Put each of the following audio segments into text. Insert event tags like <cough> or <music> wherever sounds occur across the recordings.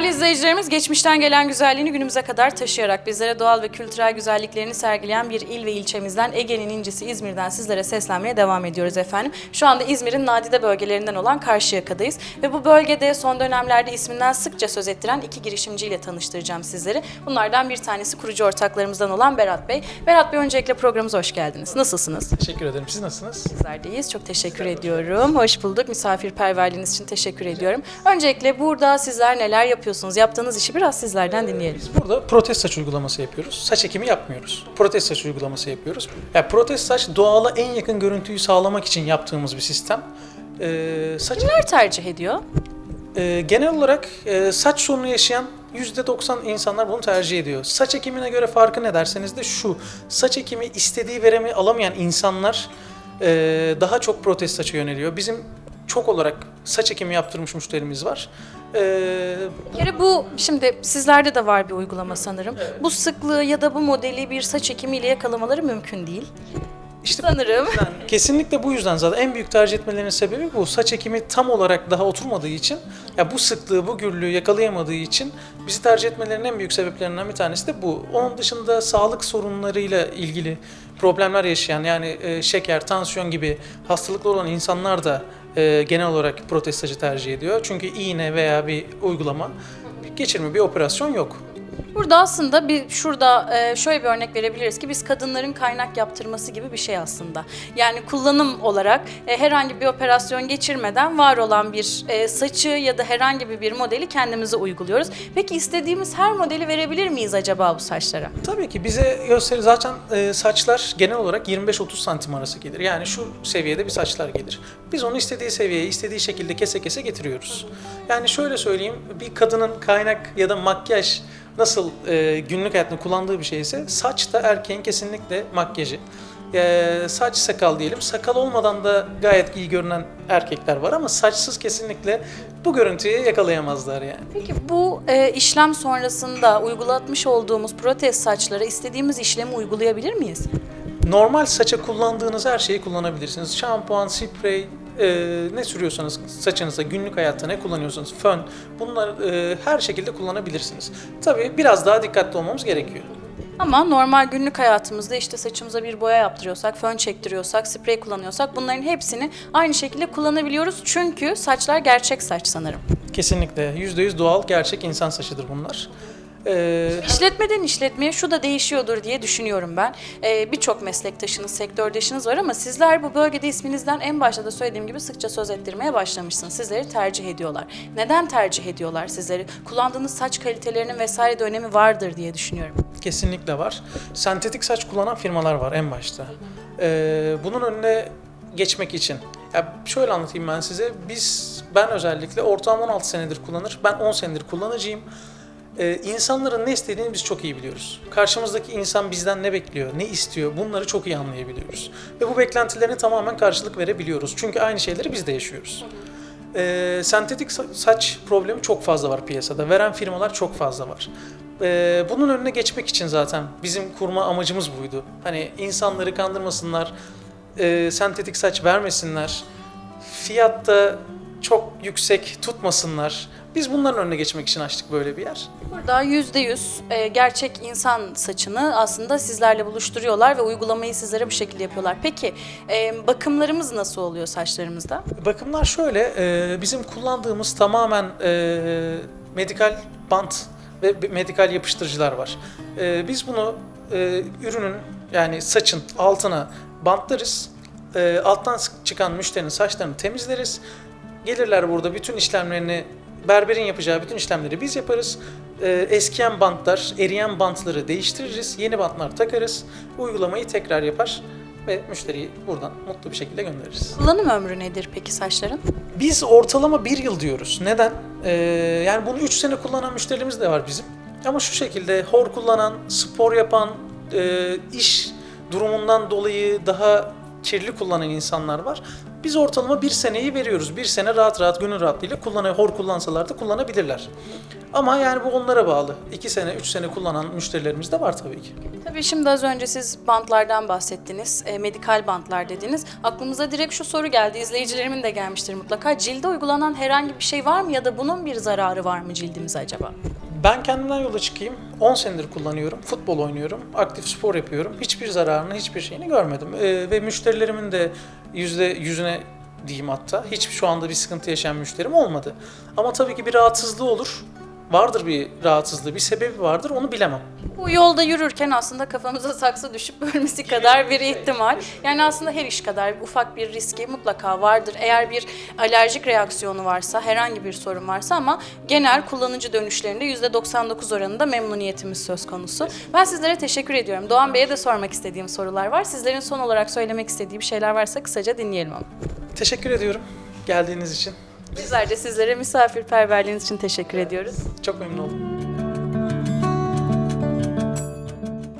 Değerli izleyicilerimiz geçmişten gelen güzelliğini günümüze kadar taşıyarak bizlere doğal ve kültürel güzelliklerini sergileyen bir il ve ilçemizden Ege'nin incisi İzmir'den sizlere seslenmeye devam ediyoruz efendim. Şu anda İzmir'in nadide bölgelerinden olan Karşıyaka'dayız ve bu bölgede son dönemlerde isminden sıkça söz ettiren iki girişimciyle tanıştıracağım sizleri. Bunlardan bir tanesi kurucu ortaklarımızdan olan Berat Bey. Berat Bey öncelikle programımıza hoş geldiniz. Nasılsınız? Teşekkür ederim. Siz nasılsınız? Bizlerdeyiz. Çok teşekkür ediyorum. Hoş bulduk. Misafirperverliğiniz için teşekkür ediyorum. Öncelikle burada sizler neler yapıyorsunuz? Yaptığınız işi biraz sizlerden dinleyelim. Biz burada protez saç uygulaması yapıyoruz. Saç ekimi yapmıyoruz. Protez saç uygulaması yapıyoruz. Ya protez saç doğala en yakın görüntüyü sağlamak için yaptığımız bir sistem. Ee, saç Kimler tercih ediyor? Ee, genel olarak e, saç sorunu yaşayan %90 insanlar bunu tercih ediyor. Saç ekimine göre farkı ne derseniz de şu. Saç ekimi istediği verimi alamayan insanlar e, daha çok protez saça yöneliyor. Bizim çok olarak saç ekimi yaptırmış müşterimiz var. Ee, Bir kere bu şimdi sizlerde de var bir uygulama sanırım. Bu sıklığı ya da bu modeli bir saç ekimiyle yakalamaları mümkün değil. işte Sanırım. Kesinlikle bu yüzden zaten en büyük tercih etmelerinin sebebi bu. Saç ekimi tam olarak daha oturmadığı için, ya bu sıklığı, bu gürlüğü yakalayamadığı için bizi tercih etmelerinin en büyük sebeplerinden bir tanesi de bu. Onun dışında sağlık sorunlarıyla ilgili problemler yaşayan yani e, şeker, tansiyon gibi hastalıklı olan insanlar da e, genel olarak protez sacı tercih ediyor. Çünkü iğne veya bir uygulama, geçirme, bir operasyon yok. Burada aslında bir şurada e, şöyle bir örnek verebiliriz ki biz kadınların kaynak yaptırması gibi bir şey aslında. Yani kullanım olarak e, herhangi bir operasyon geçirmeden var olan bir e, saçı ya da herhangi bir modeli kendimize uyguluyoruz. Peki istediğimiz her modeli verebilir miyiz acaba bu saçlara? Tabii ki bize gösteri zaten saçlar genel olarak 25-30 santim arası gelir. Yani şu seviyede bir saçlar gelir. Biz onu istediği seviyeye, istediği şekilde kese kese getiriyoruz. Yani şöyle söyleyeyim, bir kadının kaynak ya da makyaj nasıl e, günlük hayatında kullandığı bir şeyse saç da erkeğin kesinlikle makyajı. E, saç sakal diyelim. Sakal olmadan da gayet iyi görünen erkekler var ama saçsız kesinlikle bu görüntüyü yakalayamazlar yani. Peki bu e, işlem sonrasında uygulatmış olduğumuz protez saçlara istediğimiz işlemi uygulayabilir miyiz? Normal saça kullandığınız her şeyi kullanabilirsiniz. Şampuan, sprey, e, ne sürüyorsanız saçınıza günlük hayatta ne kullanıyorsanız fön bunları e, her şekilde kullanabilirsiniz. Tabii biraz daha dikkatli olmamız gerekiyor. Ama normal günlük hayatımızda işte saçımıza bir boya yaptırıyorsak, fön çektiriyorsak, sprey kullanıyorsak bunların hepsini aynı şekilde kullanabiliyoruz. Çünkü saçlar gerçek saç sanırım. Kesinlikle %100 doğal gerçek insan saçıdır bunlar. E, İşletmeden işletmeye şu da değişiyordur diye düşünüyorum ben. Ee, Birçok meslektaşınız, sektördaşınız var ama sizler bu bölgede isminizden en başta da söylediğim gibi sıkça söz ettirmeye başlamışsınız. Sizleri tercih ediyorlar. Neden tercih ediyorlar sizleri? Kullandığınız saç kalitelerinin vesaire de önemi vardır diye düşünüyorum. Kesinlikle var. Sentetik saç kullanan firmalar var en başta. Ee, bunun önüne geçmek için. Ya şöyle anlatayım ben size. Biz, ben özellikle ortağım 16 senedir kullanır. Ben 10 senedir kullanıcıyım. Ee, insanların ne istediğini biz çok iyi biliyoruz. Karşımızdaki insan bizden ne bekliyor, ne istiyor bunları çok iyi anlayabiliyoruz. Ve bu beklentilerine tamamen karşılık verebiliyoruz. Çünkü aynı şeyleri biz de yaşıyoruz. Ee, sentetik sa- saç problemi çok fazla var piyasada. Veren firmalar çok fazla var. Ee, bunun önüne geçmek için zaten bizim kurma amacımız buydu. Hani insanları kandırmasınlar, e, sentetik saç vermesinler, fiyatta çok yüksek tutmasınlar. Biz bunların önüne geçmek için açtık böyle bir yer. Burada %100 e, gerçek insan saçını aslında sizlerle buluşturuyorlar ve uygulamayı sizlere bu şekilde yapıyorlar. Peki e, bakımlarımız nasıl oluyor saçlarımızda? Bakımlar şöyle, e, bizim kullandığımız tamamen medikal bant ve medikal yapıştırıcılar var. Biz bunu ürünün yani saçın altına bantlarız. Alttan çıkan müşterinin saçlarını temizleriz. Gelirler burada bütün işlemlerini, berberin yapacağı bütün işlemleri biz yaparız. E, eskiyen bantlar, eriyen bantları değiştiririz. Yeni bantlar takarız. Uygulamayı tekrar yapar ve müşteriyi buradan mutlu bir şekilde göndeririz. Kullanım ömrü nedir peki saçların? Biz ortalama bir yıl diyoruz. Neden? Ee, yani bunu 3 sene kullanan müşterilerimiz de var bizim. Ama şu şekilde hor kullanan, spor yapan, e, iş durumundan dolayı daha kirli kullanan insanlar var. Biz ortalama bir seneyi veriyoruz. Bir sene rahat rahat gönül rahatlığıyla kullanıyor. Hor kullansalar da kullanabilirler. Ama yani bu onlara bağlı. 2 sene, 3 sene kullanan müşterilerimiz de var tabii ki. Tabii şimdi az önce siz bantlardan bahsettiniz, e, medikal bantlar dediniz. Aklımıza direkt şu soru geldi, izleyicilerimin de gelmiştir mutlaka. Cilde uygulanan herhangi bir şey var mı ya da bunun bir zararı var mı cildimize acaba? Ben kendimden yola çıkayım. 10 senedir kullanıyorum. Futbol oynuyorum. Aktif spor yapıyorum. Hiçbir zararını, hiçbir şeyini görmedim. Ee, ve müşterilerimin de yüzde yüzüne diyeyim hatta. Hiç şu anda bir sıkıntı yaşayan müşterim olmadı. Ama tabii ki bir rahatsızlığı olur. Vardır bir rahatsızlığı, bir sebebi vardır. Onu bilemem. Bu yolda yürürken aslında kafamıza saksı düşüp ölmesi kadar bir ihtimal. Yani aslında her iş kadar ufak bir riski mutlaka vardır. Eğer bir alerjik reaksiyonu varsa, herhangi bir sorun varsa ama genel kullanıcı dönüşlerinde %99 oranında memnuniyetimiz söz konusu. Ben sizlere teşekkür ediyorum. Doğan Bey'e de sormak istediğim sorular var. Sizlerin son olarak söylemek istediği bir şeyler varsa kısaca dinleyelim ama. Teşekkür ediyorum geldiğiniz için. Bizler de sizlere misafirperverliğiniz için teşekkür ediyoruz. Çok memnun oldum.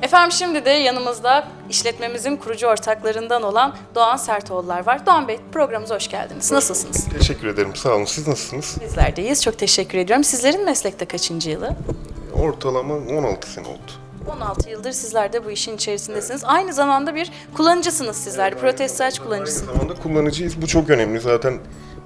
Efendim şimdi de yanımızda işletmemizin kurucu ortaklarından olan Doğan Sertoğullar var. Doğan Bey programımıza hoş geldiniz. Nasılsınız? Teşekkür ederim. Sağ olun. Siz nasılsınız? Bizler deyiz. Çok teşekkür ediyorum. Sizlerin meslekte kaçıncı yılı? Ortalama 16 sene oldu. 16 yıldır sizler de bu işin içerisindesiniz. Aynı zamanda bir kullanıcısınız sizler. de. Protez saç Aynı kullanıcısınız. zamanda kullanıcıyız. Bu çok önemli. Zaten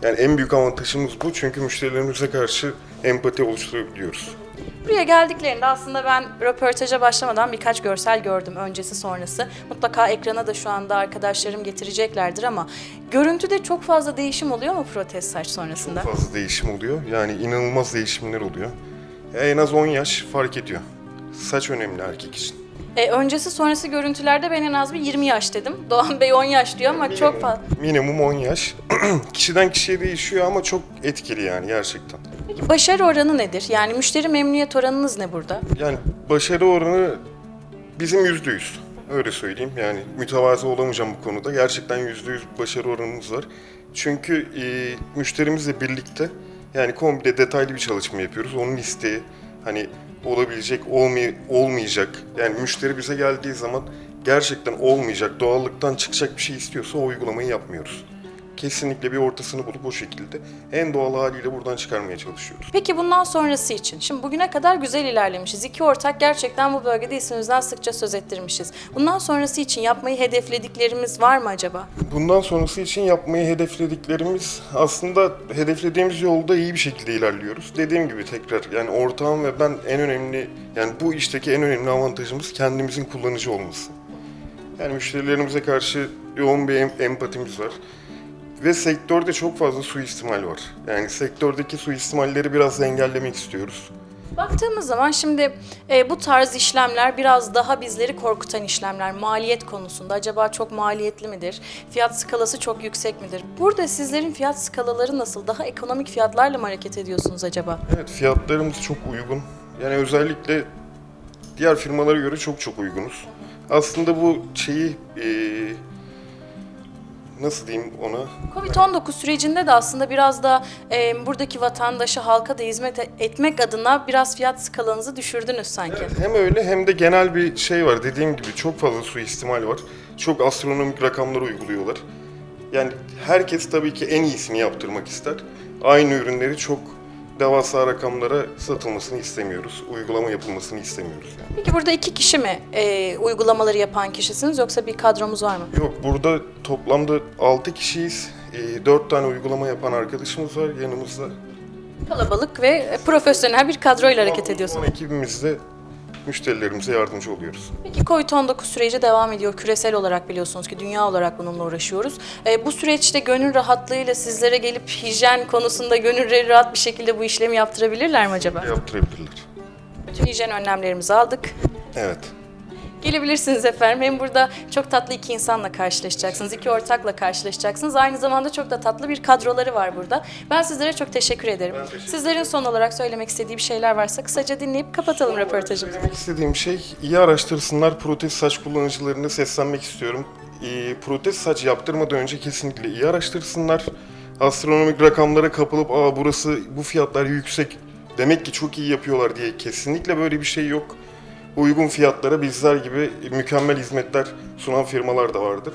yani en büyük avantajımız bu. Çünkü müşterilerimize karşı empati oluşturabiliyoruz. Buraya geldiklerinde aslında ben röportaja başlamadan birkaç görsel gördüm öncesi sonrası. Mutlaka ekrana da şu anda arkadaşlarım getireceklerdir ama görüntüde çok fazla değişim oluyor mu protez saç sonrasında? Fazla değişim oluyor. Yani inanılmaz değişimler oluyor. En az 10 yaş fark ediyor. Saç önemli erkek için. E, öncesi sonrası görüntülerde ben en az bir 20 yaş dedim. <laughs> Doğan Bey 10 yaş diyor ama çok fazla. Minimum 10 yaş. <clears throat> Kişiden kişiye değişiyor ama çok etkili yani gerçekten. Peki başarı oranı nedir? Yani müşteri memnuniyet oranınız ne burada? Yani başarı oranı bizim yüzde yüz. Öyle söyleyeyim. Yani mütevazı olamayacağım bu konuda. Gerçekten yüzde yüz başarı oranımız var. Çünkü e, müşterimizle birlikte yani komple detaylı bir çalışma yapıyoruz. Onun isteği hani olabilecek, olmay olmayacak. Yani müşteri bize geldiği zaman gerçekten olmayacak, doğallıktan çıkacak bir şey istiyorsa o uygulamayı yapmıyoruz. Kesinlikle bir ortasını bulup o şekilde en doğal haliyle buradan çıkarmaya çalışıyoruz. Peki bundan sonrası için? Şimdi bugüne kadar güzel ilerlemişiz. İki ortak gerçekten bu bölgede ismimizden sıkça söz ettirmişiz. Bundan sonrası için yapmayı hedeflediklerimiz var mı acaba? Bundan sonrası için yapmayı hedeflediklerimiz aslında hedeflediğimiz yolda iyi bir şekilde ilerliyoruz. Dediğim gibi tekrar yani ortağım ve ben en önemli yani bu işteki en önemli avantajımız kendimizin kullanıcı olması. Yani müşterilerimize karşı yoğun bir em- empatimiz var. Ve sektörde çok fazla suistimal var. Yani sektördeki suistimalleri biraz engellemek istiyoruz. Baktığımız zaman şimdi e, bu tarz işlemler biraz daha bizleri korkutan işlemler. Maliyet konusunda acaba çok maliyetli midir? Fiyat skalası çok yüksek midir? Burada sizlerin fiyat skalaları nasıl? Daha ekonomik fiyatlarla mı hareket ediyorsunuz acaba? Evet fiyatlarımız çok uygun. Yani özellikle diğer firmalara göre çok çok uygunuz. Aslında bu şeyi eee, nasıl diyeyim ona? Covid-19 sürecinde de aslında biraz da e, buradaki vatandaşa, halka da hizmet e- etmek adına biraz fiyat skalanızı düşürdünüz sanki. Hem öyle hem de genel bir şey var. Dediğim gibi çok fazla suistimal var. Çok astronomik rakamlar uyguluyorlar. Yani herkes tabii ki en iyisini yaptırmak ister. Aynı ürünleri çok devasa rakamlara satılmasını istemiyoruz. Uygulama yapılmasını istemiyoruz yani. Peki burada iki kişi mi e, uygulamaları yapan kişisiniz yoksa bir kadromuz var mı? Yok burada toplamda 6 kişiyiz. 4 tane uygulama yapan arkadaşımız var yanımızda. Kalabalık ve e, profesyonel bir kadroyla hareket ediyorsunuz. ekibimizle müşterilerimize yardımcı oluyoruz. Peki Covid-19 süreci devam ediyor. Küresel olarak biliyorsunuz ki dünya olarak bununla uğraşıyoruz. E, bu süreçte gönül rahatlığıyla sizlere gelip hijyen konusunda gönülleri rahat bir şekilde bu işlemi yaptırabilirler mi acaba? Yaptırabilirler. Bütün hijyen önlemlerimizi aldık. Evet. Gelebilirsiniz efendim. Hem burada çok tatlı iki insanla karşılaşacaksınız, iki ortakla karşılaşacaksınız. Aynı zamanda çok da tatlı bir kadroları var burada. Ben sizlere çok teşekkür ederim. Teşekkür Sizlerin son olarak söylemek istediği bir şeyler varsa kısaca dinleyip kapatalım röportajımızı. Söylemek istediğim şey iyi araştırsınlar. Protez saç kullanıcılarına seslenmek istiyorum. Ee, protez saç yaptırmadan önce kesinlikle iyi araştırsınlar. Astronomik rakamlara kapılıp aa burası bu fiyatlar yüksek demek ki çok iyi yapıyorlar diye kesinlikle böyle bir şey yok. Uygun fiyatlara bizler gibi mükemmel hizmetler sunan firmalar da vardır.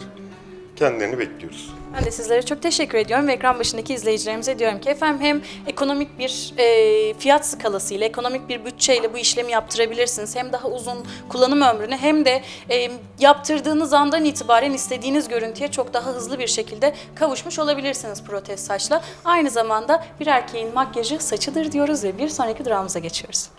kendilerini bekliyoruz. Ben de sizlere çok teşekkür ediyorum ve ekran başındaki izleyicilerimize diyorum ki efendim hem ekonomik bir e, fiyat skalası ile ekonomik bir bütçeyle bu işlemi yaptırabilirsiniz. Hem daha uzun kullanım ömrünü hem de e, yaptırdığınız andan itibaren istediğiniz görüntüye çok daha hızlı bir şekilde kavuşmuş olabilirsiniz protez saçla. Aynı zamanda bir erkeğin makyajı saçıdır diyoruz ve bir sonraki durağımıza geçiyoruz.